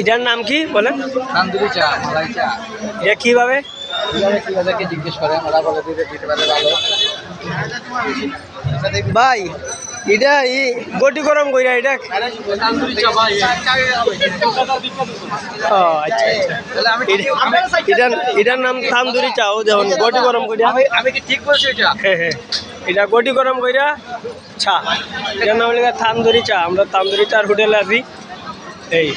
এটার নাম কি? বলেন তান্দুরি চা মালাই চা। এটা কীভাবে? কীভাবে কীভাবে জিজ্ঞেস করে? ওরা বলে দিতে দিতে পারে ভালো। ভাই এটা ই গটি গরম কইরা এটা। এটার নাম তান্দুরি চাও যেমন গটি গরম কইরা। আমি কি ঠিক বলছি এটা? হ্যাঁ হ্যাঁ এটা গটি গরম কইরা চা। এটার নাম লেখা তান্দুরি চা। আমরা তান্দুরি চার হোটেলে আছি। এই।